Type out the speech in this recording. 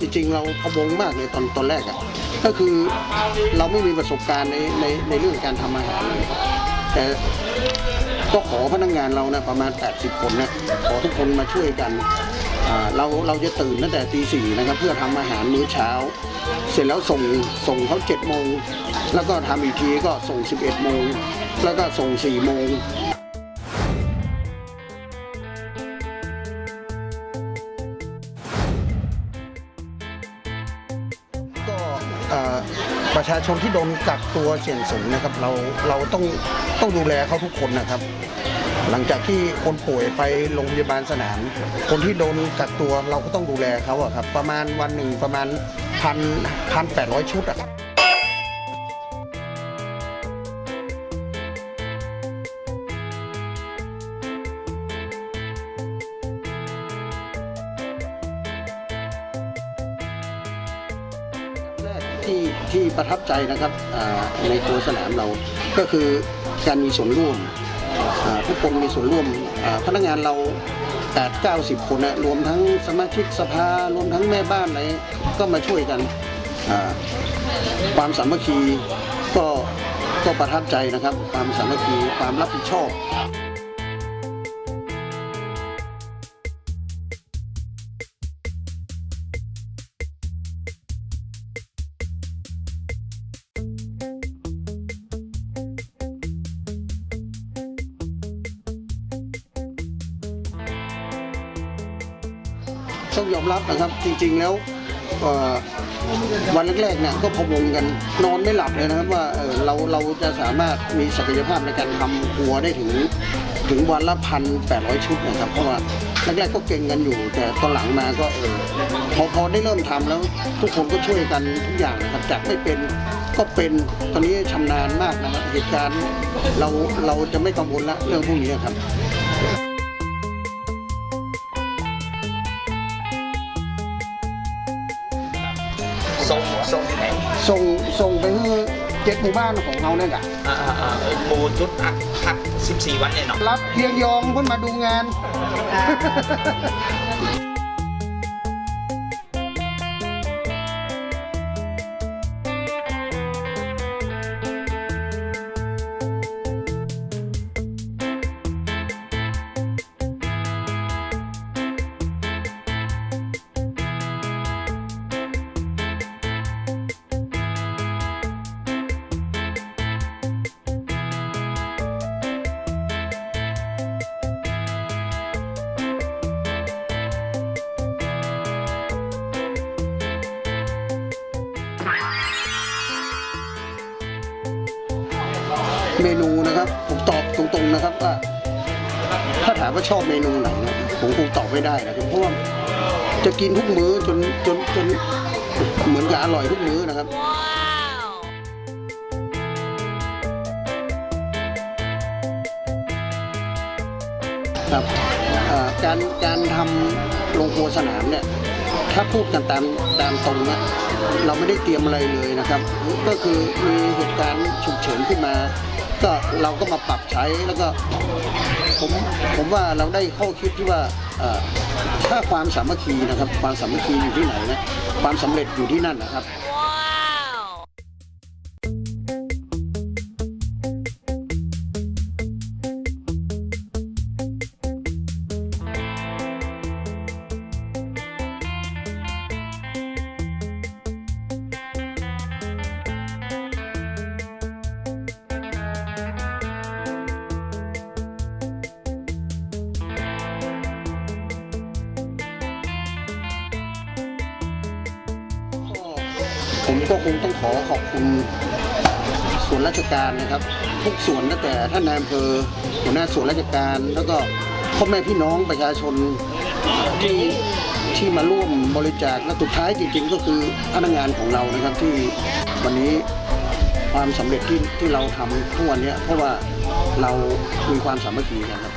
จริงๆ เราพะวงมากเลยตอนตอนแรกอะก็คือเราไม่มีประสบการณ์ในในในเรื่องการทำอาหารเลยแต่ก็ขอพนักงานเรานะประมาณ 80 คนนะขอทุกคนมาช่วยกันอ่าเราเราจะตื่นตั้งแต่ตีสี่นะครับเพื่อทำอาหารมื้อเช้า เสร็จแล้วส่งส่งเขา7โมงแล้วก็ทำอีกทีก็ส่ง 11โมงแล้วก็ส่ง4โมง ประชาชนที่โดนกักตัวเสี่ยงสูงนะครับ เราเราต้องต้องดูแลเขาทุกคนนะครับ หลังจากที่คนป่วยไปโรงพยาบาลสนาม คนที่โดนกักตัวเราก็ต้องดูแลเขาอะครับ ประมาณวันหนึ่งประมาณพันพันแปดร้อยชุดอะครับ ที่ที่ประทับใจนะครับในตัวสนามเราก็คือการมีส่วนร่วมอ่าทุกคนมีส่วนร่วมพนักงานเรา8 90คนนะรวมทั้งสมาชิกสภารวมทั้งแม่บ้านอะไรก็มาช่วยกันความสามัคคีก็ก็ประทับใจนะครับ ความสามัคคีความรับผิดชอบ ต้องยอมรับนะครับจริงๆแล้ววันแรกๆเนี่ยก็พะวงกันนอนไม่หลับเลยนะครับว่าเราเราจะสามารถมีศักยภาพในการทำครัวได้ถึงถึงวันละพันแปดร้อยชุดนะครับ เพราะว่าแรกๆก็เก่งกันอยู่ แต่ตอนหลังมาก็เออพอพอได้เริ่มทำแล้วทุกคนก็ช่วยกันทุกอย่างนะครับจากไม่เป็นก็เป็นตอนนี้ชำนาญมากนะครับเหตุการณ์เราเราจะไม่กังวลละเรื่องพวกนี้ครับ ส่งส่งที่ไหนส่งส่งไปให้เจ็ดหมู่บ้านของเราเนี่ยกะอ่าอ่าอ่าหมูจุดอักพัก14วันเนี่ยเนาะรับเพียงยองเพิ่นมาดูงาน เมนูนะครับผมตอบตรงๆนะครับว่า ถ้าถามว่าชอบเมนูไหนนะผมคงตอบไม่ได้นะครับเพราะว่าจะกินทุกมื้อจนจนจนเหมือนกับอร่อยทุกมื้อนะครับครับการการทำโรงครัวสนามเนี่ยถ้าพูดกันตามตามตรงนะเราไม่ได้เตรียมอะไรเลยนะครับ ก็คือมีเหตุการณ์ฉุกเฉินขึ้นมา ก็เราก็มาปรับใช้แล้วก็ผมผมว่าเราได้ข้อคิดที่ว่าถ้าความสามัคคีนะครับ ความสามัคคีอยู่ที่ไหนนะความสำเร็จอยู่ที่นั่นนะครับ ผมก็คงต้องขอขอบคุณส่วนราชการนะครับ ทุกส่วนตั้งแต่ท่านนายอำเภอหัวหน้าส่วนราชการ แล้วก็พ่อแม่พี่น้องประชาชนที่ที่มาร่วมบริจาคและสุดท้ายจริงๆ ก็คือพนักงานของเรานะครับที่วันนี้ความสำเร็จที่ที่เราทำทุกวันนี้เพราะว่าเรามีความสามัคคีกันครับ